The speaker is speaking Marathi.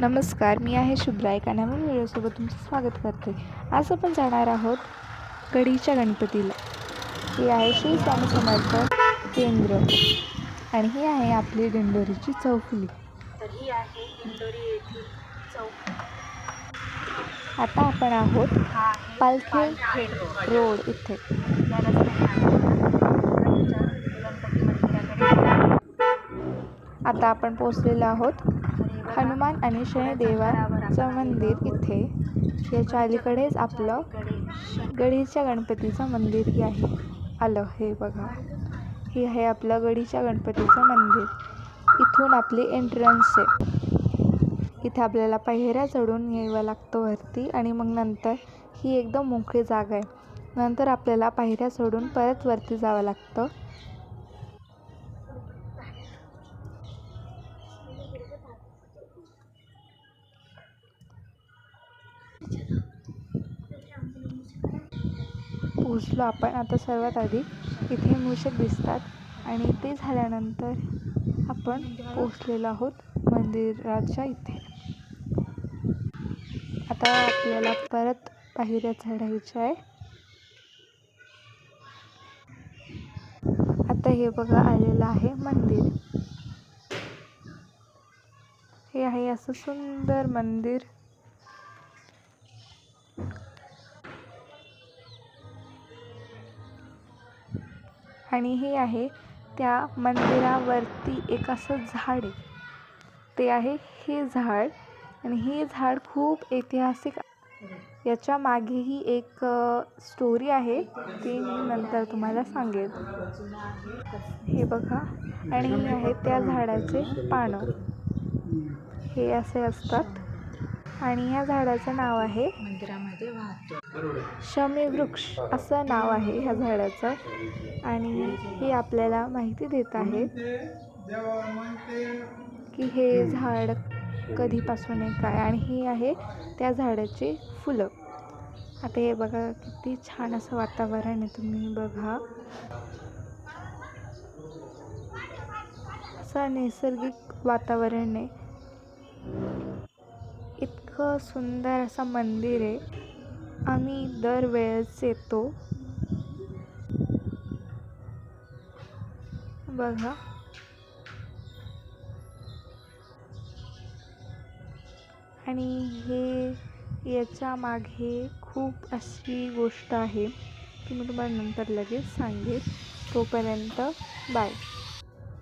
नमस्कार मी आहे शुभ्रा एका नवीन व्हिडिओसोबत तुमचं स्वागत करते. आज आपण जाणार आहोत गडीच्या गणपतीला. हे आहे श्री स्वामी समर्थ केंद्र आणि ही आहे आपली दिंडोरीची चौफुली. तर ही आहे इंदोरी येथील चौक आता आपण आहोत पालखेड रोड. इथे. आता आपण पोचलेलो आहोत हनुमान आणि शनिदेवाचं मंदिर इथे. याच्या अलीकडेच आपलं गडीच्या गणपतीचं मंदिरही आहे. आलं हे बघा. हे आहे आपलं गडीच्या गणपतीचं मंदिर. इथून आपली एंट्रन्स आहे. इथे आपल्याला पायऱ्या चढून यावं लागतं वरती आणि मग नंतर ही एकदम मोकळी जागा आहे. नंतर आपल्याला पायऱ्या चढून परत वरती जावं लागतं. पोचलो आपण आता सर्वात आधी. इथे मूषक दिसतात आणि ते झाल्यानंतर आपण पोचलेलो आहोत मंदिराच्या इथे. आता आपल्याला परत पायऱ्या चढायच्या आहे. आता हे बघा आलेलं आहे मंदिर. हे आहे असं सुंदर मंदिर. आणि हे आहे त्या मंदिरावरती एक असं झाड आहे. ते आहे हे झाड आणि हे झाड खूप ऐतिहासिक याच्या मागेही एक स्टोरी आहे. ती मी नंतर तुम्हाला सांगेन. हे बघा. आणि हे आहे त्या झाडाचे पानं. हे असे असतात. आणि या झाडाचं नाव आहे मंदिरामध्ये वाहतो शमीवृक्ष असं नाव आहे ह्या झाडाचं. आणि हे आपल्याला माहिती देत आहे की हे झाड कधीपासून आहे काय आणि ही आहे त्या झाडाची फुलं. आता हे बघा किती छान असं वातावरण आहे तुम्ही बघा. असं नैसर्गिक वातावरण आहे. इतकं सुंदर असं मंदिर आहे. आम्ही दरवेळेस येतो. बघा. आणि हे याच्या मागे खूप अशी गोष्ट आहे. ती मी तुम्हाला नंतर लगेच सांगेल तोपर्यंत बाय.